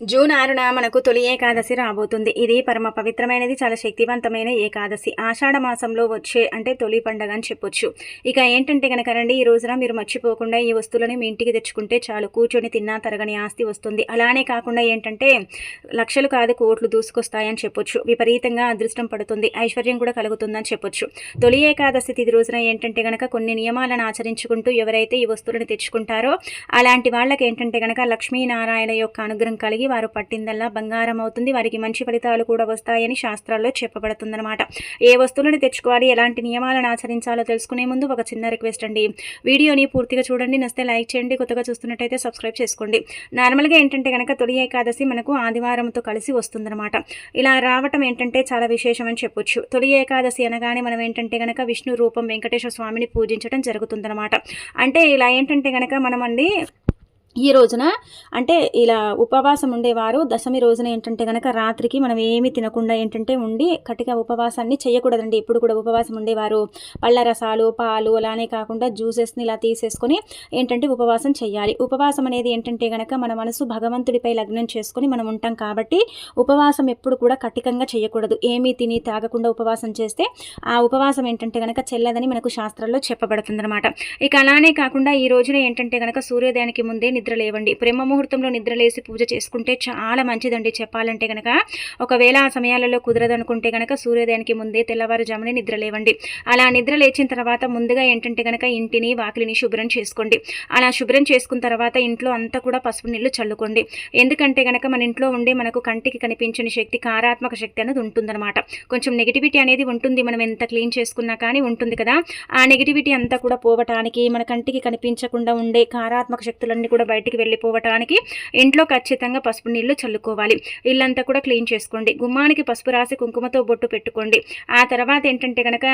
June ఆరున మనకు తొలి ఏకాదశి రాబోతుంది. ఇది పరమ పవిత్రమైనది చాలా శక్తివంతమైన ఏకాదశి. ఆషాఢ మాసంలో వచ్చే అంటే తొలి పండగ అని చెప్పొచ్చు. ఇక ఏంటంటే కనుక రండి ఈ రోజున మీరు మర్చిపోకుండా ఈ వస్తువులని మీ ఇంటికి తెచ్చుకుంటే చాలు. కూర్చొని తిన్నా తరగని ఆస్తి వస్తుంది. అలానే కాకుండా ఏంటంటే లక్షలు కాదు కోట్లు దూసుకొస్తాయని చెప్పొచ్చు. విపరీతంగా అదృష్టం పడుతుంది. ఐశ్వర్యం కూడా కలుగుతుందని చెప్పొచ్చు. తొలి ఏకాదశి తిది రోజున ఏంటంటే గనక కొన్ని నియమాలను ఆచరించుకుంటూ ఎవరైతే ఈ వస్తువులను తెచ్చుకుంటారో అలాంటి వాళ్ళకి ఏంటంటే గనక లక్ష్మీనారాయణ యొక్క అనుగ్రహం కలిగి వారు పట్టిందల్లా బంగారం అవుతుంది. వారికి మంచి ఫలితాలు కూడా వస్తాయని శాస్త్రాల్లో చెప్పబడుతుందన్నమాట. ఏ వస్తువులను తెచ్చుకోవాలి? ఎలాంటి నియమాలను ఆచరించాలో తెలుసుకునే ముందు ఒక చిన్న రిక్వెస్ట్ అండి. వీడియోని పూర్తిగా చూడండి. నస్తే లైక్ చేయండి. కొత్తగా చూస్తున్నట్టయితే సబ్స్క్రైబ్ చేసుకోండి. నార్మల్గా ఏంటంటే కనుక తొలి ఏకాదశి మనకు ఆదివారంతో కలిసి వస్తుందన్నమాట. ఇలా రావటం ఏంటంటే చాలా విశేషం అని చెప్పొచ్చు. తొలి ఏకాదశి అనగానే మనం ఏంటంటే కనుక విష్ణు రూపం వెంకటేశ్వర స్వామిని పూజించడం జరుగుతుందన్నమాట. అంటే ఇలా ఏంటంటే కనుక అండి ఈ రోజున అంటే ఇలా ఉపవాసం ఉండేవారు. దశమి రోజున ఏంటంటే కనుక రాత్రికి మనం ఏమి తినకుండా ఏంటంటే ఉండి కటిక ఉపవాసాన్ని చేయకూడదండి. ఎప్పుడు కూడా ఉపవాసం ఉండేవారు. పళ్ళ రసాలు పాలు అలానే కాకుండా జ్యూసెస్ని ఇలా తీసేసుకొని ఏంటంటే ఉపవాసం చేయాలి. ఉపవాసం అనేది ఏంటంటే కనుక మన మనసు భగవంతుడిపై లగ్నం చేసుకొని మనం ఉంటాం కాబట్టి ఉపవాసం ఎప్పుడు కూడా కటికంగా చేయకూడదు. ఏమీ తిని తాగకుండా ఉపవాసం చేస్తే ఆ ఉపవాసం ఏంటంటే కనుక చెల్లదని మనకు శాస్త్రాల్లో చెప్పబడుతుందన్నమాట. ఇక అలానే కాకుండా ఈ రోజున ఏంటంటే కనుక సూర్యోదయానికి ముందే నిద్ర లేవండి. ప్రేమ ముహూర్తంలో నిద్రలేసి పూజ చేసుకుంటే చాలా మంచిదండి చెప్పాలంటే కనుక ఒకవేళ ఆ సమయాలలో కుదరదనుకుంటే కనుక సూర్యోదయానికి ముందే తెల్లవారుజామునే నిద్ర లేవండి. అలా నిద్ర లేచిన తర్వాత ముందుగా ఏంటంటే కనుక ఇంటిని వాకిలిని శుభ్రం చేసుకోండి. అలా శుభ్రం చేసుకున్న తర్వాత ఇంట్లో అంతా కూడా పసుపు నీళ్ళు చల్లుకోండి. ఎందుకంటే కనుక మన ఇంట్లో ఉండే మనకు కంటికి కనిపించని శక్తి కారాత్మక శక్తి అనేది ఉంటుందన్నమాట. కొంచెం నెగిటివిటీ అనేది ఉంటుంది మనం ఎంత క్లీన్ చేసుకున్నా కానీ ఉంటుంది కదా. ఆ నెగిటివిటీ అంతా కూడా పోవటానికి మన కంటికి కనిపించకుండా ఉండే కారాత్మక శక్తులన్నీ కూడా బయటికి వెళ్ళిపోవటానికి ఇంట్లో ఖచ్చితంగా పసుపు నీళ్ళు చల్లుకోవాలి. ఇల్లంతా కూడా క్లీన్ చేసుకోండి. గుమ్మానికి పసుపు రాసి కుంకుమతో బొట్టు పెట్టుకోండి. ఆ తర్వాత ఏంటంటే కనుక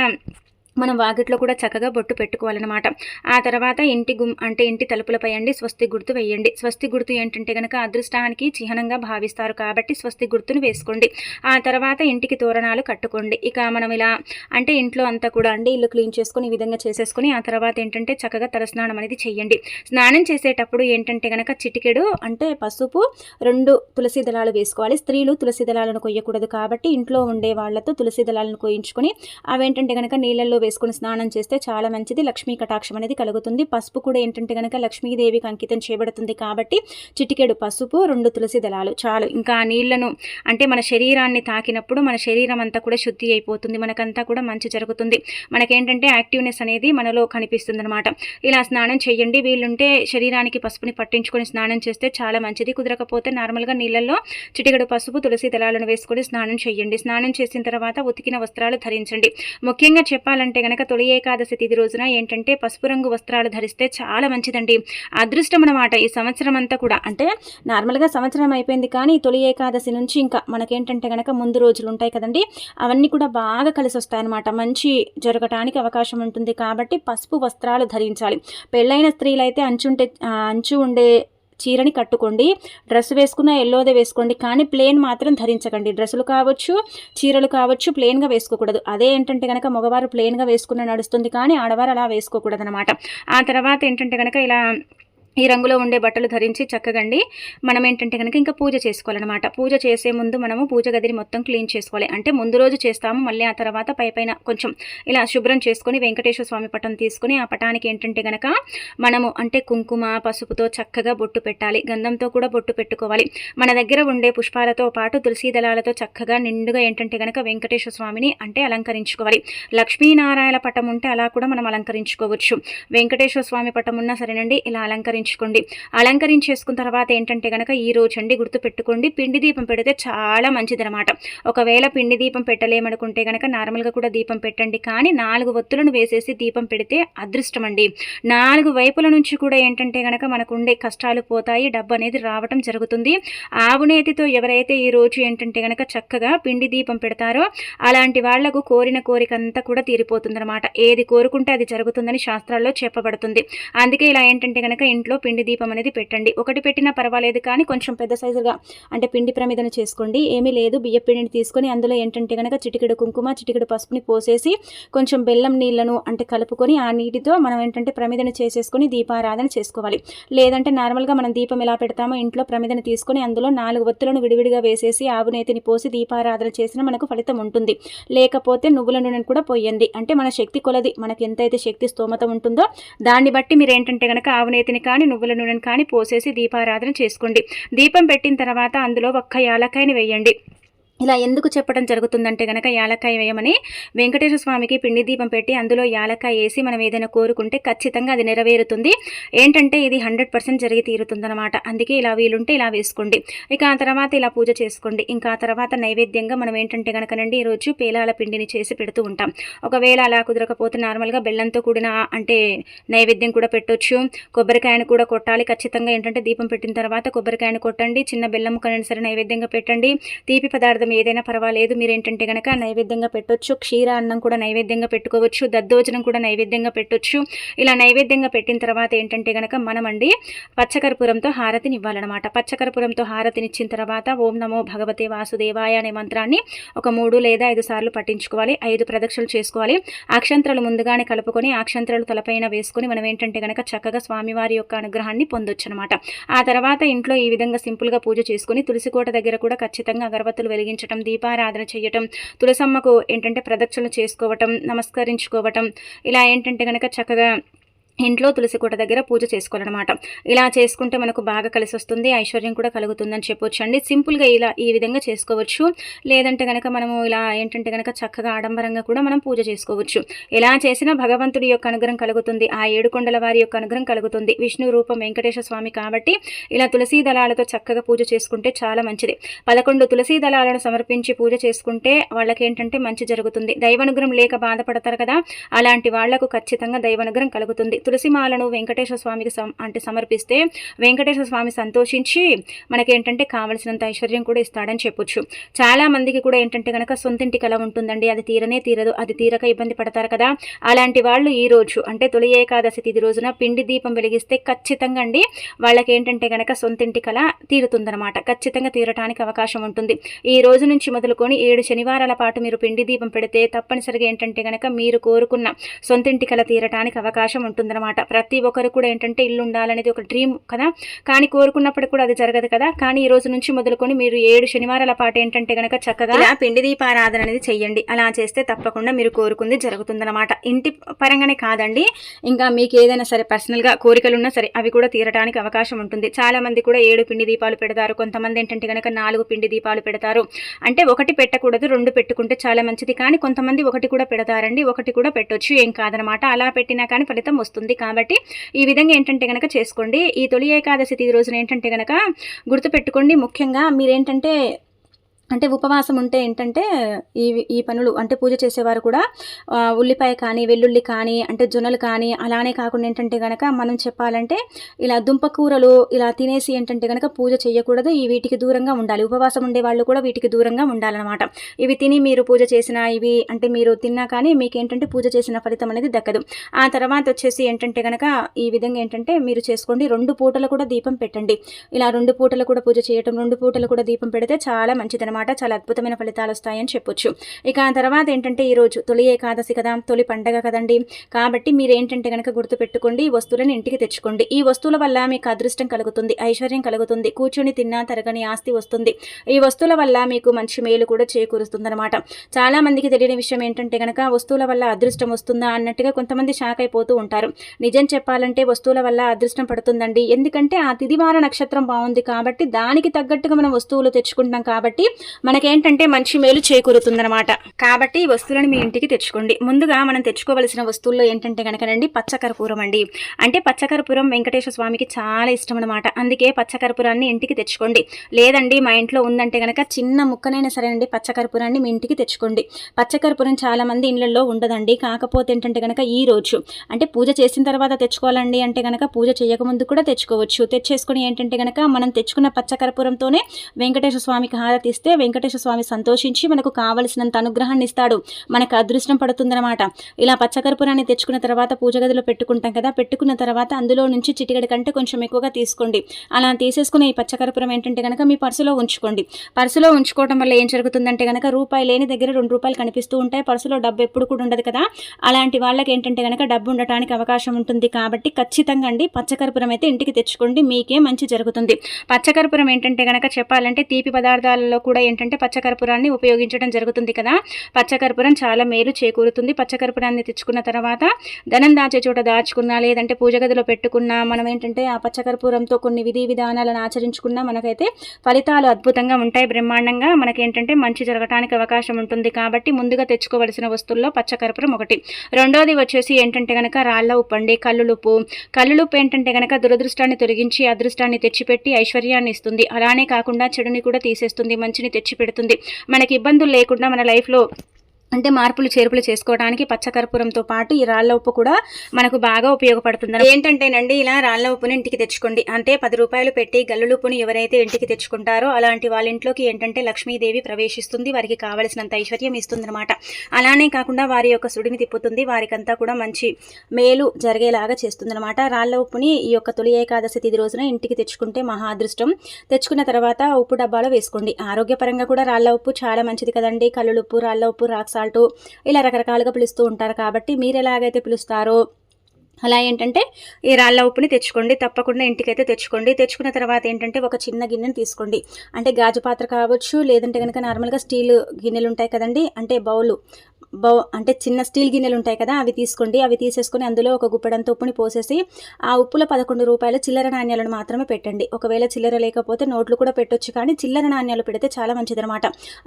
మనం వాకిట్లో కూడా చక్కగా బొట్టు పెట్టుకోవాలన్నమాట. ఆ తర్వాత ఇంటి గుమ్ అంటే ఇంటి తలుపులపై అండి స్వస్తి గుర్తు వేయండి. స్వస్తి గుర్తు ఏంటంటే కనుక అదృష్టానికి చిహ్నంగా భావిస్తారు కాబట్టి స్వస్తి గుర్తును వేసుకోండి. ఆ తర్వాత ఇంటికి తోరణాలు కట్టుకోండి. ఇక మనం ఇలా అంటే ఇంట్లో అంతా కూడా అండి ఇల్లు క్లీన్ చేసుకుని ఈ విధంగా చేసేసుకుని ఆ తర్వాత ఏంటంటే చక్కగా తలస్నానం అనేది చేయండి. స్నానం చేసేటప్పుడు ఏంటంటే కనుక చిటికెడు అంటే పసుపు రెండు తులసి దళాలు వేసుకోవాలి. స్త్రీలు తులసి దళాలను కొయ్యకూడదు కాబట్టి ఇంట్లో ఉండే వాళ్ళతో తులసి దళాలను కోయించుకొని అవేంటంటే కనుక నీళ్ళల్లో వేసుకొని స్నానం చేస్తే చాలా మంచిది. లక్ష్మీ కటాక్షం అనేది కలుగుతుంది. పసుపు కూడా ఏంటంటే కనుక లక్ష్మీదేవికి అంకితం చేయబడుతుంది కాబట్టి చిటికెడు పసుపు రెండు తులసి దళాలు చాలు. ఇంకా ఆ నీళ్ళను అంటే మన శరీరాన్ని తాకినప్పుడు మన శరీరం అంతా కూడా శుద్ధి అయిపోతుంది. మనకంతా కూడా మంచి జరుగుతుంది. మనకేంటంటే యాక్టివ్నెస్ అనేది మనలో కనిపిస్తుంది అనమాట ఇలా స్నానం చేయండి వీళ్ళుంటే శరీరానికి పసుపుని పట్టించుకొని స్నానం చేస్తే చాలా మంచిది. కుదరకపోతే నార్మల్గా నీళ్ళల్లో చిటికెడు పసుపు తులసి దళాలను వేసుకొని స్నానం చేయండి స్నానం చేసిన తర్వాత ఉతికిన వస్త్రాలు ధరించండి. ముఖ్యంగా చెప్పాలంటే అంటే గనక తొలి ఏకాదశి తిథి రోజున ఏంటంటే పసుపు రంగు వస్త్రాలు ధరిస్తే చాలా మంచిదండి. అదృష్టం అనమాట ఈ సంవత్సరం అంతా కూడా. అంటే నార్మల్గా సంవత్సరం అయిపోయింది కానీ తొలి ఏకాదశి నుంచి ఇంకా మనకేంటంటే కనుక ముందు రోజులు ఉంటాయి కదండి. అవన్నీ కూడా బాగా కలిసి వస్తాయన్నమాట. మంచి జరగటానికి అవకాశం ఉంటుంది కాబట్టి పసుపు వస్త్రాలు ధరించాలి. పెళ్ళైన స్త్రీలైతే అంచుంటే అంచు ఉండే చీరని కట్టుకోండి డ్రెస్ వేసుకున్న ఎల్లోదే వేసుకోండి కానీ ప్లేన్ మాత్రం ధరించకండి. డ్రెస్సులు కావచ్చు చీరలు కావచ్చు ప్లేన్గా వేసుకోకూడదు. అదే ఏంటంటే కనుక మగవారు ప్లేన్గా వేసుకున్న నడుస్తుంది కానీ ఆడవారు అలా వేసుకోకూడదు ఆ తర్వాత ఏంటంటే కనుక ఇలా ఈ రంగులో ఉండే బట్టలు ధరించి చక్కగండి. మనం ఏంటంటే కనుక ఇంకా పూజ చేసుకోవాలన్నమాట. పూజ చేసే ముందు మనము పూజ గదిని మొత్తం క్లీన్ చేసుకోవాలి. అంటే ముందు రోజు చేస్తాము మళ్ళీ ఆ తర్వాత పై పైన కొంచెం ఇలా శుభ్రం చేసుకొని వెంకటేశ్వర స్వామి పటం తీసుకుని ఆ పటానికి ఏంటంటే కనుక మనము అంటే కుంకుమ పసుపుతో చక్కగా బొట్టు పెట్టాలి. గంధంతో కూడా బొట్టు పెట్టుకోవాలి. మన దగ్గర ఉండే పుష్పాలతో పాటు తులసి దళాలతో చక్కగా నిండుగా ఏంటంటే కనుక వెంకటేశ్వర స్వామిని అంటే అలంకరించుకోవాలి. లక్ష్మీనారాయణ పటం ఉంటే అలా కూడా మనం అలంకరించుకోవచ్చు. వెంకటేశ్వర స్వామి పటం ఉన్నా సరేనండి ఇలా అలంకరించు అలంకరించుకోండి. అలంకరించేసుకున్న తర్వాత ఏంటంటే కనుక ఈ రోజు అండి గుర్తుపెట్టుకోండి. పిండి దీపం పెడితే చాలా మంచిదనమాట ఒకవేళ పిండి దీపం పెట్టలేమనుకుంటే కనుక నార్మల్గా కూడా దీపం పెట్టండి. కానీ నాలుగు ఒత్తులను వేసేసి దీపం పెడితే అదృష్టం అండి నాలుగు వైపుల నుంచి కూడా ఏంటంటే కనుక మనకు ఉండే కష్టాలు పోతాయి. డబ్బు అనేది రావటం జరుగుతుంది. ఆవునేతితో ఎవరైతే ఈ రోజు ఏంటంటే కనుక చక్కగా పిండి దీపం పెడతారో అలాంటి వాళ్ళకు కోరిన కోరిక అంతా కూడా తీరిపోతుందన్నమాట. ఏది కోరుకుంటే అది జరుగుతుందని శాస్త్రాల్లో చెప్పబడుతుంది. అందుకే ఇలా ఏంటంటే కనుక ఇంట్లో ఇంట్లో పిండి దీపం అనేది పెట్టండి. ఒకటి పెట్టినా పర్వాలేదు కానీ కొంచెం పెద్ద సైజుగా అంటే పిండి ప్రమిదను చేసుకోండి. ఏమీ లేదు. బియ్య పిండిని తీసుకొని అందులో ఏంటంటే కనుక చిటికెడు కుంకుమ చిటికెడు పసుపుని పోసేసి కొంచెం బెల్లం నీళ్ళను అంటే కలుపుకొని ఆ నీటితో మనం ఏంటంటే ప్రమిదను చేసేసుకొని దీపారాధన చేసుకోవాలి. లేదంటే నార్మల్గా మనం దీపం ఎలా పెడతామో ఇంట్లో ప్రమిదను తీసుకొని అందులో నాలుగు ఒత్తులను విడివిడిగా వేసేసి ఆవు నేతిని పోసి దీపారాధన చేసిన మనకు ఫలితం ఉంటుంది. లేకపోతే నువ్వుల నూనెను కూడా పోయండి. అంటే మన శక్తి కొలది. మనకి ఎంతైతే శక్తి స్తోమత ఉంటుందో దాన్ని బట్టి మీరు ఏంటంటే కనుక ఆవు నేతిని కానీ నువ్వుల నూనెను కానీ పోసేసి దీపారాధన చేసుకోండి. దీపం పెట్టిన తర్వాత అందులో ఒక్క యాలకాయని వేయండి. ఇలా ఎందుకు చెప్పడం జరుగుతుందంటే కనుక యాలక్కాయ వేయమని వెంకటేశ్వర స్వామికి పిండి దీపం పెట్టి అందులో యాలక్కాయ వేసి మనం ఏదైనా కోరుకుంటే ఖచ్చితంగా అది నెరవేరుతుంది. ఏంటంటే ఇది హండ్రెడ్ పర్సెంట్ జరిగి తీరుతుందనమాట అందుకే ఇలా వీలుంటే ఇలా వేసుకోండి. ఇక ఆ తర్వాత ఇలా పూజ చేసుకోండి. ఇంకా ఆ తర్వాత నైవేద్యంగా మనం ఏంటంటే కనుకనండి ఈరోజు పేలాల పిండిని చేసి పెడుతూ ఉంటాం. ఒకవేళ అలా కుదరకపోతే నార్మల్గా బెల్లంతో కూడిన అంటే నైవేద్యం కూడా పెట్టొచ్చు. కొబ్బరికాయను కూడా కొట్టాలి. ఖచ్చితంగా ఏంటంటే దీపం పెట్టిన తర్వాత కొబ్బరికాయను కొట్టండి. చిన్న బెల్లం కనండి సరే నైవేద్యంగా పెట్టండి. తీపి పదార్థం ఏదైనా పర్వాలేదు మీరు ఏంటంటే కనుక నైవేద్యంగా పెట్టొచ్చు. క్షీర అన్నం కూడా నైవేద్యంగా పెట్టుకోవచ్చు దద్దోజనం కూడా నైవేద్యంగా పెట్టొచ్చు. ఇలా నైవేద్యంగా పెట్టిన తర్వాత ఏంటంటే కనుక మనమండి పచ్చకర్పూరంతో హారతిని ఇవ్వాలన్నమాట. పచ్చకర్పూరంతో హారతినిచ్చిన తర్వాత ఓం నమో భగవతే వాసుదేవాయ అనే మంత్రాన్ని ఒక మూడు లేదా ఐదు సార్లు పట్టించుకోవాలి ఐదు ప్రదక్షిణలు చేసుకోవాలి. అక్షంత్రాలు ముందుగానే కలుపుకొని అక్షంత్రాలు తలపైన వేసుకొని మనం ఏంటంటే కనుక చక్కగా స్వామివారి యొక్క అనుగ్రహాన్ని పొందొచ్చు అనమాట ఆ తర్వాత ఇంట్లో ఈ విధంగా సింపుల్గా పూజ చేసుకుని తులసికోట దగ్గర కూడా ఖచ్చితంగా అగరబత్తులు వెలిగించడం దీపారాధన చేయటం తులసమ్మకు ఏంటంటే ప్రదక్షిణలు చేసుకోవటం నమస్కరించుకోవటం. ఇలా ఏంటంటే కనుక చక్కగా ఇంట్లో తులసి కోట దగ్గర పూజ చేసుకోవాలన్నమాట. ఇలా చేసుకుంటే మనకు బాగా కలిసి వస్తుంది ఐశ్వర్యం కూడా కలుగుతుందని చెప్పొచ్చు అండి సింపుల్గా ఇలా ఈ విధంగా చేసుకోవచ్చు. లేదంటే కనుక మనము ఇలా ఏంటంటే కనుక చక్కగా ఆడంబరంగా కూడా మనం పూజ చేసుకోవచ్చు. ఎలా చేసినా భగవంతుడి యొక్క అనుగ్రహం కలుగుతుంది. ఆ ఏడుకొండల వారి యొక్క అనుగ్రహం కలుగుతుంది. విష్ణు రూపం వెంకటేశ్వర స్వామి కాబట్టి ఇలా తులసీ దళాలతో చక్కగా పూజ చేసుకుంటే చాలా మంచిది. పదకొండు తులసీ దళాలను సమర్పించి పూజ చేసుకుంటే వాళ్ళకి ఏంటంటే మంచి జరుగుతుంది. దైవానుగ్రహం లేక బాధపడతారు కదా. అలాంటి వాళ్ళకు ఖచ్చితంగా దైవానుగ్రహం కలుగుతుంది. తులసిమాలను వెంకటేశ్వర స్వామికి అంటే సమర్పిస్తే వెంకటేశ్వర స్వామి సంతోషించి మనకేంటంటే కావలసినంత ఐశ్వర్యం కూడా ఇస్తాడని చెప్పొచ్చు. చాలా మందికి కూడా ఏంటంటే కనుక సొంతింటి కళ ఉంటుందండి. అది తీరనే తీరదు. అది తీరక ఇబ్బంది పడతారు కదా. అలాంటి వాళ్ళు ఈ రోజు అంటే తొలి ఏకాదశి తిది రోజున పిండి దీపం వెలిగిస్తే ఖచ్చితంగా అండి వాళ్ళకి ఏంటంటే కనుక సొంతింటి కళ తీరుతుందనమాట ఖచ్చితంగా తీరటానికి అవకాశం ఉంటుంది. ఈ రోజు నుంచి మొదలుకొని ఏడు శనివారాల పాటు మీరు పిండి దీపం పెడితే తప్పనిసరిగా ఏంటంటే కనుక మీరు కోరుకున్న సొంతింటి కళ తీరటానికి అవకాశం ఉంటుంది ఉంటుందన్నమాట ప్రతి ఒక్కరు కూడా ఏంటంటే ఇల్లు ఉండాలనేది ఒక డ్రీమ్ కదా? కానీ కోరుకున్నప్పుడు కూడా అది జరగదు కదా? కానీ ఈ రోజు నుంచి మొదలుకొని మీరు ఏడు శనివారాల పాటు ఏంటంటే గనక చక్కగా పిండి దీపారాధన అనేది చెయ్యండి. అలా చేస్తే తప్పకుండా మీరు కోరుకుంది జరుగుతుందన్నమాట. ఇంటి పరంగానే కాదండి. ఇంకా మీకు ఏదైనా సరే పర్సనల్గా కోరికలు ఉన్నా సరే అవి కూడా తీరడానికి అవకాశం ఉంటుంది. చాలా మంది కూడా ఏడు పిండి దీపాలు పెడతారు. కొంతమంది ఏంటంటే కనుక నాలుగు పిండి దీపాలు పెడతారు. అంటే ఒకటి పెట్టకూడదు రెండు పెట్టుకుంటే చాలా మంచిది. కానీ కొంతమంది ఒకటి కూడా పెడతారండి. ఒకటి కూడా పెట్టొచ్చు. ఏం కాదనమాట అలా పెట్టినా కానీ ఫలితం వస్తుంది. వస్తుంది కాబట్టి ఈ విధంగా ఏంటంటే కనుక చేసుకోండి. ఈ తొలి ఏకాదశి తీరు రోజున ఏంటంటే కనుక గుర్తుపెట్టుకోండి. ముఖ్యంగా మీరేంటంటే అంటే ఉపవాసం ఉంటే ఏంటంటే ఈ ఈ పనులు అంటే పూజ చేసేవారు కూడా ఉల్లిపాయ కానీ వెల్లుల్లి కానీ అంటే జొన్నలు కానీ అలానే కాకుండా ఏంటంటే కనుక మనం చెప్పాలంటే ఇలా దుంపకూరలు ఇలా తినేసి ఏంటంటే కనుక పూజ చేయకూడదు. ఈ వీటికి దూరంగా ఉండాలి. ఉపవాసం ఉండే వాళ్ళు కూడా వీటికి దూరంగా ఉండాలన్నమాట. ఇవి తిని మీరు పూజ చేసిన ఇవి అంటే మీరు తిన్నా కానీ మీకు ఏంటంటే పూజ చేసిన ఫలితం అనేది దక్కదు. ఆ తర్వాత వచ్చేసి ఏంటంటే కనుక ఈ విధంగా ఏంటంటే మీరు చేసుకోండి. రెండు పూటలు కూడా దీపం పెట్టండి. ఇలా రెండు పూటలు కూడా పూజ చేయటం రెండు పూటలు కూడా దీపం పెడితే చాలా మంచిదనమాట అనమాట. చాలా అద్భుతమైన ఫలితాలు వస్తాయని చెప్పొచ్చు. ఇక తర్వాత ఏంటంటే ఈరోజు తొలి ఏకాదశి కదా తొలి పండగ కదండి. కాబట్టి మీరు ఏంటంటే కనుక గుర్తుపెట్టుకోండి ఈ వస్తువులను ఇంటికి తెచ్చుకోండి. ఈ వస్తువుల వల్ల మీకు అదృష్టం కలుగుతుంది ఐశ్వర్యం కలుగుతుంది కూర్చొని తిన్నా తరగని ఆస్తి వస్తుంది. ఈ వస్తువుల వల్ల మీకు మంచి మేలు కూడా చేకూరుస్తుంది అనమాట చాలా మందికి తెలియని విషయం ఏంటంటే కనుక వస్తువుల వల్ల అదృష్టం వస్తుందా అన్నట్టుగా కొంతమంది షాక్ అయిపోతూ ఉంటారు. నిజం చెప్పాలంటే వస్తువుల వల్ల అదృష్టం పడుతుందండి. ఎందుకంటే ఆ తిదివార నక్షత్రం బాగుంది కాబట్టి దానికి తగ్గట్టుగా మనం వస్తువులు తెచ్చుకుంటాం కాబట్టి మనకేంటంటే మంచి మేలు చేకూరుతుందనమాట కాబట్టి ఈ వస్తువులను మీ ఇంటికి తెచ్చుకోండి. ముందుగా మనం తెచ్చుకోవలసిన వస్తువుల్లో ఏంటంటే కనుకనండి పచ్చకర్పూరం అండి. అంటే పచ్చకర్పూరం వెంకటేశ్వర స్వామికి చాలా ఇష్టం అనమాట అందుకే పచ్చకర్పూరాన్ని ఇంటికి తెచ్చుకోండి. లేదండి మా ఇంట్లో ఉందంటే కనుక చిన్న ముక్కనైనా సరే అండి పచ్చకర్పూరాన్ని మీ ఇంటికి తెచ్చుకోండి. పచ్చకర్పూరం చాలా మంది ఇళ్ళలో ఉండదండి. కాకపోతే ఏంటంటే కనుక ఈ రోజు అంటే పూజ చేసిన తర్వాత తెచ్చుకోవాలండి అంటే కనుక పూజ చేయకముందు కూడా తెచ్చుకోవచ్చు. తెచ్చేసుకొని ఏంటంటే కనుక మనం తెచ్చుకున్న పచ్చకర్పూరంతోనే వెంకటేశ్వర స్వామికి హారతిస్తే వెంకటేశ్వర స్వామి సంతోషించి మనకు కావలసినంత అనుగ్రహాన్ని ఇస్తాడు. మనకు అదృష్టం పడుతుందన్నమాట. ఇలా పచ్చకర్పూరాన్ని తెచ్చుకున్న తర్వాత పూజ గదిలో పెట్టుకుంటాం కదా పెట్టుకున్న తర్వాత అందులో నుంచి చిటికడి కంటే కొంచెం ఎక్కువగా తీసుకోండి. అలా తీసేసుకునే ఈ పచ్చకర్పూరం ఏంటంటే కనుక మీ పర్సులో ఉంచుకోండి. పర్సులో ఉంచుకోవడం వల్ల ఏం జరుగుతుందంటే కనుక రూపాయి లేని దగ్గర రెండు రూపాయలు కనిపిస్తూ ఉంటాయి. పర్సులో డబ్బు ఎప్పుడు కూడా ఉండదు కదా. అలాంటి వాళ్ళకి ఏంటంటే కనుక డబ్బు ఉండటానికి అవకాశం ఉంటుంది కాబట్టి ఖచ్చితంగా అండి పచ్చకర్పూరం అయితే ఇంటికి తెచ్చుకోండి. మీకే మంచి జరుగుతుంది. పచ్చకర్పూరం ఏంటంటే కనుక చెప్పాలంటే తీపి పదార్థాలలో కూడా ఏంటంటే పచ్చకర్పూరాన్ని ఉపయోగించడం జరుగుతుంది కదా. పచ్చకర్పూరం చాలా మేలు చేకూరుతుంది. పచ్చకర్పూరాన్ని తెచ్చుకున్న తర్వాత ధనం దాచే చోట దాచుకున్నా లేదంటే పూజ గదిలో పెట్టుకున్నా మనం ఏంటంటే ఆ పచ్చకర్పూరంతో కొన్ని విధి విధానాలను ఆచరించుకున్నా మనకైతే ఫలితాలు అద్భుతంగా ఉంటాయి. బ్రహ్మాండంగా మనకేంటంటే మంచి జరగటానికి అవకాశం ఉంటుంది. కాబట్టి ముందుగా తెచ్చుకోవలసిన వస్తువుల్లో పచ్చకర్పూరం ఒకటి. రెండోది వచ్చేసి ఏంటంటే కనుక రాళ్ళ ఉప్పు అండి. కల్లులుప్పు ఏంటంటే కనుక దురదృష్టాన్ని తొలగించి అదృష్టాన్ని తెచ్చిపెట్టి ఐశ్వర్యాన్ని ఇస్తుంది. అలానే కాకుండా చెడుని కూడా తీసేస్తుంది. మంచిని తెచ్చిపెడుతుంది. మనకి ఇబ్బందులు లేకుండా మన లైఫ్లో అంటే మార్పులు చేర్పులు చేసుకోవడానికి పచ్చకర్పూరంతో పాటు ఈ రాళ్ళ ఉప్పు కూడా మనకు బాగా ఉపయోగపడుతుంది. ఏంటంటేనండి ఇలా రాళ్ళ ఉప్పుని ఇంటికి తెచ్చుకోండి. అంటే పది రూపాయలు పెట్టి గల్లులుప్పుని ఎవరైతే ఇంటికి తెచ్చుకుంటారో అలాంటి వాళ్ళ ఇంట్లోకి ఏంటంటే లక్ష్మీదేవి ప్రవేశిస్తుంది. వారికి కావలసినంత ఐశ్వర్యం ఇస్తుందన్నమాట. అలానే కాకుండా వారి యొక్క సుడిని తిప్పుతుంది. వారికంతా కూడా మంచి మేలు జరిగేలాగా చేస్తుందన్నమాట. రాళ్ళ ఉప్పుని ఈ యొక్క తొలి ఏకాదశి తిది రోజున ఇంటికి తెచ్చుకుంటే మహా అదృష్టం. తెచ్చుకున్న తర్వాత ఉప్పు డబ్బాలో వేసుకోండి. ఆరోగ్యపరంగా కూడా రాళ్ళ ఉప్పు చాలా మంచిది కదండి. కల్లులుప్పు రాళ్ళ ఉప్పు రాక్సా సాల్ట్ ఇలా రకరకాలుగా పిలుస్తూ ఉంటారు. కాబట్టి మీరు ఎలాగైతే పిలుస్తారో అలా ఏంటంటే ఈ రాళ్ళ ఉప్పుని తెచ్చుకోండి. తప్పకుండా ఇంటికైతే తెచ్చుకోండి. తెచ్చుకున్న తర్వాత ఏంటంటే ఒక చిన్న గిన్నెని తీసుకోండి. అంటే గాజు పాత్ర కావచ్చు లేదంటే కనుక నార్మల్గా స్టీల్ గిన్నెలు ఉంటాయి కదండి. అంటే బౌలు. బౌ అంటే చిన్న స్టీల్ గిన్నెలు ఉంటాయి కదా అవి తీసుకోండి. అవి తీసేసుకొని అందులో ఒక గుప్పెడంత ఉప్పుని పోసేసి ఆ ఉప్పులో పదకొండు రూపాయల చిల్లర నాణ్యాలను మాత్రమే పెట్టండి. ఒకవేళ చిల్లర లేకపోతే నోట్లు కూడా పెట్టొచ్చు కానీ చిల్లర నాణ్యాలు పెడితే చాలా మంచిదనమాట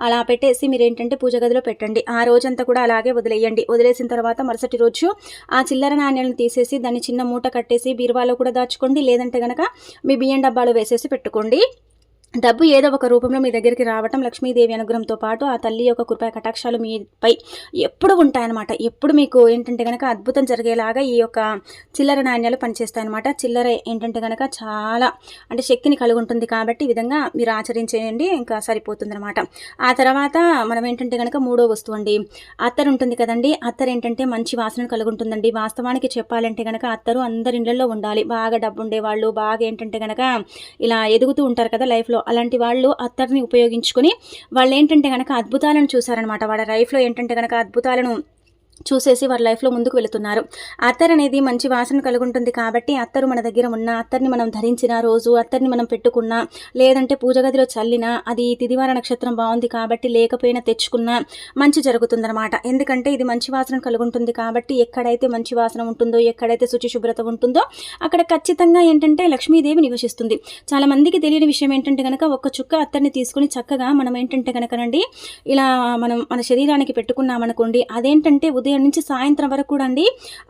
అలా పెట్టేసి మీరు ఏంటంటే పూజ గదిలో పెట్టండి. ఆ రోజంతా కూడా అలాగే వదిలేయండి. వదిలేసిన తర్వాత మరుసటి రోజు ఆ చిల్లర నాణ్యాలను తీసేసి దాన్ని చిన్న మూట కట్టేసి బీరువాలో కూడా దాచుకోండి. లేదంటే కనుక మీ బియ్యం డబ్బాలో వేసేసి పెట్టుకోండి. డబ్బు ఏదో ఒక రూపంలో మీ దగ్గరికి రావటం లక్ష్మీదేవి అనుగ్రహంతో పాటు ఆ తల్లి యొక్క కృపా కటాక్షాలు మీపై ఎప్పుడు ఉంటాయన్నమాట. ఎప్పుడు మీకు ఏంటంటే కనుక అద్భుతం జరిగేలాగా ఈ యొక్క చిల్లర నాణ్యాలు పనిచేస్తాయన్నమాట. చిల్లర ఏంటంటే కనుక చాలా అంటే శక్తిని కలిగి ఉంటుంది కాబట్టి ఈ విధంగా మీరు ఆచరించేయండి ఇంకా సరిపోతుందన్నమాట. ఆ తర్వాత మనం ఏంటంటే కనుక మూడో వస్తువు అండి. అత్తరు ఉంటుంది కదండి అత్తరు ఏంటంటే మంచి వాసన కలిగి ఉంటుందండి వాస్తవానికి చెప్పాలంటే కనుక అత్తరు అందరి ఇళ్ళలో ఉండాలి. బాగా డబ్బు ఉండేవాళ్ళు బాగా ఏంటంటే కనుక ఇలా ఎదుగుతూ ఉంటారు కదా లైఫ్లో. అలాంటి వాళ్ళు అత్తర్ని ఉపయోగించుకొని వాళ్ళు ఏంటంటే కనుక అద్భుతాలను చూసారనమాట వాళ్ళ లైఫ్లో ఏంటంటే కనుక అద్భుతాలను చూసేసి వారి లైఫ్లో ముందుకు వెళుతున్నారు. అత్తర్ అనేది మంచి వాసన కలిగి ఉంటుంది కాబట్టి అత్తరు మన దగ్గర ఉన్న అత్తర్ని మనం ధరించిన రోజు అత్తర్ని మనం పెట్టుకున్నా లేదంటే పూజ గదిలో చల్లినా అది తిదివార నక్షత్రం బాగుంది కాబట్టి లేకపోయినా తెచ్చుకున్నా మంచి జరుగుతుందన్నమాట. ఎందుకంటే ఇది మంచి వాసన కలుగుంటుంది కాబట్టి ఎక్కడైతే మంచి వాసన ఉంటుందో ఎక్కడైతే శుచి శుభ్రత ఉంటుందో అక్కడ ఖచ్చితంగా ఏంటంటే లక్ష్మీదేవి నివసిస్తుంది. చాలా మందికి తెలియని విషయం ఏంటంటే కనుక ఒక చుక్క అత్తర్ని తీసుకుని చక్కగా మనం ఏంటంటే కనుకనండి ఇలా మనం మన శరీరానికి పెట్టుకున్నామనుకోండి అదేంటంటే ఉదయం నుంచి సాయంత్రం వరకు కూడా అండి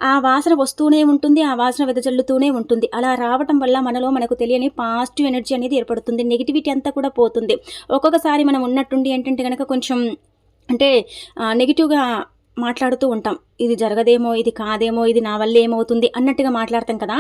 ఆ వాసన వస్తూనే ఉంటుంది ఆ వాసన వెదజల్లుతూనే ఉంటుంది. అలా రావటం వల్ల మనలో మనకు తెలియని పాజిటివ్ ఎనర్జీ అనేది ఏర్పడుతుంది నెగిటివిటీ అంతా కూడా పోతుంది. ఒక్కొక్కసారి మనం ఉన్నట్టుండి ఏంటంటే కనుక కొంచెం అంటే నెగిటివ్గా మాట్లాడుతూ ఉంటాం. ఇది జరగదేమో ఇది కాదేమో ఇది నా వల్ల ఏమవుతుంది అన్నట్టుగా మాట్లాడతాం కదా.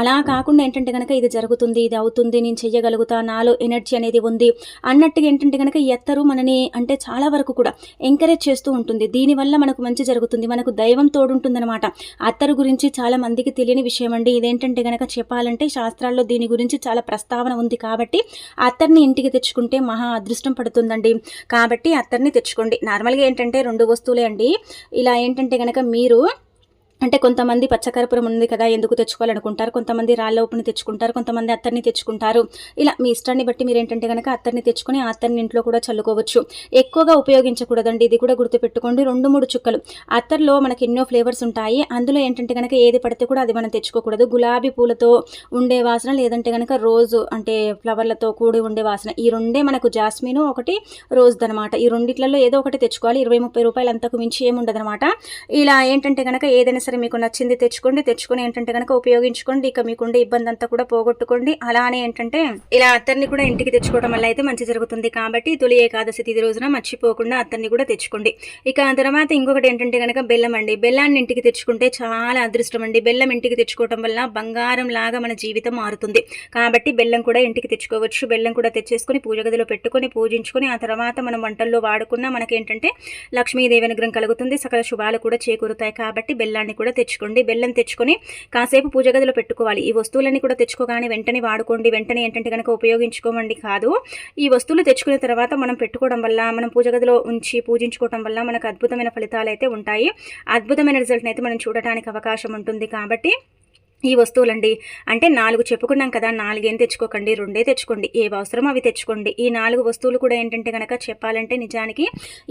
అలా కాకుండా ఏంటంటే కనుక ఇది జరుగుతుంది ఇది అవుతుంది నేను చెయ్యగలుగుతా నాలో ఎనర్జీ అనేది ఉంది అన్నట్టుగా ఏంటంటే కనుక ఎత్తరు మనని అంటే చాలా వరకు కూడా ఎంకరేజ్ చేస్తూ ఉంటుంది. దీనివల్ల మనకు మంచి జరుగుతుంది మనకు దైవం తోడుంటుందన్నమాట. అత్తరు గురించి చాలా మందికి తెలియని విషయం అండి. ఇదేంటంటే కనుక చెప్పాలంటే శాస్త్రాల్లో దీని గురించి చాలా ప్రస్తావన ఉంది కాబట్టి అత్తర్ని ఇంటికి తెచ్చుకుంటే మహా అదృష్టం పడుతుందండి. కాబట్టి అత్తర్ని తెచ్చుకోండి. నార్మల్గా ఏంటంటే రెండు వస్తువులే అండి. ఇలా ఏంటంటే కనుక మీరు అంటే కొంతమంది పచ్చకర్పూరం ఉంది కదా ఎందుకు తెచ్చుకోవాలనుకుంటారు? కొంతమంది రాళ్ళ ఉప్పుని తెచ్చుకుంటారు కొంతమంది అత్తర్ని తెచ్చుకుంటారు. ఇలా మీ ఇష్టాన్ని బట్టి మీరు ఏంటంటే కనుక అత్తర్ని తెచ్చుకొని ఆ అత్తర్ని ఇంట్లో కూడా చల్లుకోవచ్చు. ఎక్కువగా ఉపయోగించకూడదండి ఇది కూడా గుర్తుపెట్టుకోండి. రెండు మూడు చుక్కలు. అత్తర్లో మనకి ఎన్నో ఫ్లేవర్స్ ఉంటాయి. అందులో ఏంటంటే కనుక ఏది పడితే కూడా అది మనం తెచ్చుకోకూడదు. గులాబీ పూలతో ఉండే వాసన లేదంటే కనుక రోజు అంటే ఫ్లవర్లతో కూడి ఉండే వాసన. ఈ రెండే మనకు జాస్మిన్ ఒకటి రోజ్ అనమాట ఈ రెండిట్లలో ఏదో ఒకటి తెచ్చుకోవాలి. ఇరవై ముప్పై రూపాయలు అంతకు మించి ఏముండదనమాట. ఇలా ఏంటంటే కనుక ఏదైనా సరే మీకు నచ్చింది తెచ్చుకోండి. తెచ్చుకొని ఏంటంటే కనుక ఉపయోగించుకోండి. ఇక మీకుండే ఇబ్బంది అంతా కూడా పోగొట్టుకోండి. అలానే ఏంటంటే ఇలా అత్తర్ని కూడా ఇంటికి తెచ్చుకోవడం వల్ల అయితే మంచి జరుగుతుంది. కాబట్టి తొలి ఏకాదశి తిది రోజున మర్చిపోకుండా అత్తర్ని కూడా తెచ్చుకోండి. ఇక ఆ తర్వాత ఇంకొకటి ఏంటంటే కనుక బెల్లం అండి. బెల్లాన్ని ఇంటికి తెచ్చుకుంటే చాలా అదృష్టం అండి. బెల్లం ఇంటికి తెచ్చుకోవడం వల్ల బంగారం లాగా మన జీవితం మారుతుంది. కాబట్టి బెల్లం కూడా ఇంటికి తెచ్చుకోవచ్చు. బెల్లం కూడా తెచ్చేసుకొని పూజ గదిలో పెట్టుకొని పూజించుకొని ఆ తర్వాత మనం వంటల్లో వాడుకున్న మనకేంటంటే లక్ష్మీదేవి అనుగ్రహం కలుగుతుంది. సకల శుభాలు కూడా చేకూరుతాయి. కాబట్టి బెల్లాన్ని కూడా తెచ్చుకోండి. బెల్లం తెచ్చుకొని కాసేపు పూజ గదిలో పెట్టుకోవాలి. ఈ వస్తువులన్నీ కూడా తెచ్చుకోగానే వెంటనే వాడుకోండి. వెంటనే ఏంటంటే కనుక ఉపయోగించుకోమండి కాదు. ఈ వస్తువులు తెచ్చుకున్న తర్వాత మనం పెట్టుకోవడం వల్ల మనం పూజ గదిలో ఉంచి పూజించుకోవడం వల్ల మనకు అద్భుతమైన ఫలితాలు అయితే ఉంటాయి. అద్భుతమైన రిజల్ట్ని అయితే మనం చూడటానికి అవకాశం ఉంటుంది కాబట్టి ఈ వస్తువులండి. అంటే నాలుగు చెప్పుకున్నాం కదా నాలుగేం తెచ్చుకోకండి రెండే తెచ్చుకోండి ఏ అవసరం అవి తెచ్చుకోండి. ఈ నాలుగు వస్తువులు కూడా ఏంటంటే కనుక చెప్పాలంటే నిజానికి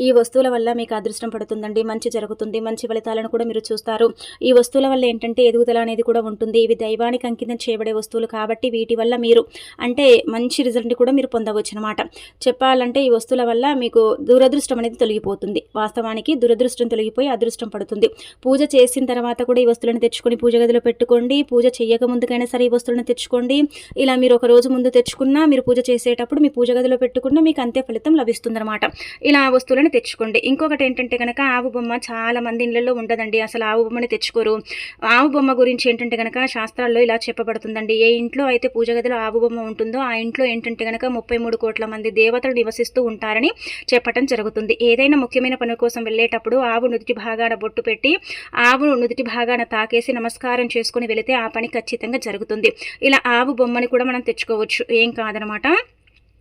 ఈ వస్తువుల వల్ల మీకు అదృష్టం పడుతుందండి మంచి జరుగుతుంది మంచి ఫలితాలను కూడా మీరు చూస్తారు. ఈ వస్తువుల వల్ల ఏంటంటే ఎదుగుదల అనేది కూడా ఉంటుంది. ఇవి దైవానికి అంకితం చేయబడే వస్తువులు కాబట్టి వీటి వల్ల మీరు అంటే మంచి రిజల్ట్ని కూడా మీరు పొందవచ్చు అనమాట చెప్పాలంటే ఈ వస్తువుల వల్ల మీకు దురదృష్టం అనేది తొలగిపోతుంది. వాస్తవానికి దురదృష్టం తొలగిపోయి అదృష్టం పడుతుంది. పూజ చేసిన తర్వాత కూడా ఈ వస్తువులను తెచ్చుకొని పూజ గదిలో పెట్టుకోండి. పూజ చేయక ముందుకైనా సరే ఈ వస్తువులను తెచ్చుకోండి. ఇలా మీరు ఒక రోజు ముందు తెచ్చుకున్నా మీరు పూజ చేసేటప్పుడు మీ పూజ గదిలో పెట్టుకున్నా మీకు అంతే ఫలితం లభిస్తుందన్నమాట. ఇలా వస్తువులను తెచ్చుకోండి. ఇంకొకటి ఏంటంటే కనుక ఆవు బొమ్మ చాలా మంది ఇళ్ళలో ఉండదండి. అసలు ఆవు బొమ్మని తెచ్చుకోరు. ఆవు బొమ్మ గురించి ఏంటంటే కనుక శాస్త్రాల్లో ఇలా చెప్పబడుతుందండి. ఏ ఇంట్లో అయితే పూజ గదిలో ఆవు బొమ్మ ఉంటుందో ఆ ఇంట్లో ఏంటంటే కనుక ముప్పై మూడు కోట్ల మంది దేవతలు నివసిస్తూ ఉంటారని చెప్పటం జరుగుతుంది. ఏదైనా ముఖ్యమైన పని కోసం వెళ్ళేటప్పుడు ఆవు నుదుటి భాగాన బొట్టు పెట్టి ఆవును నుదుటి భాగాన తాకేసి నమస్కారం చేసుకుని వెళితే ఆ పని ఖచ్చితంగా జరుగుతుంది. ఇలా ఆవు బొమ్మని కూడా మనం తెచ్చుకోవచ్చు. ఏం కాదనమాట?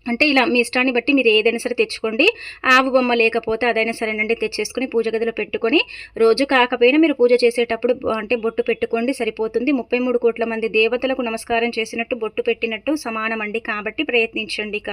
అంటే ఇలా మీ ఇష్టాన్ని బట్టి మీరు ఏదైనా సరే తెచ్చుకోండి. ఆవు బొమ్మ లేకపోతే అదైనా సరేనండి తెచ్చేసుకుని పూజ గదిలో పెట్టుకొని రోజు కాకపోయినా మీరు పూజ చేసేటప్పుడు అంటే బొట్టు పెట్టుకోండి సరిపోతుంది. ముప్పై మూడు కోట్ల మంది దేవతలకు నమస్కారం చేసినట్టు బొట్టు పెట్టినట్టు సమానం అండి కాబట్టి ప్రయత్నించండి ఇక.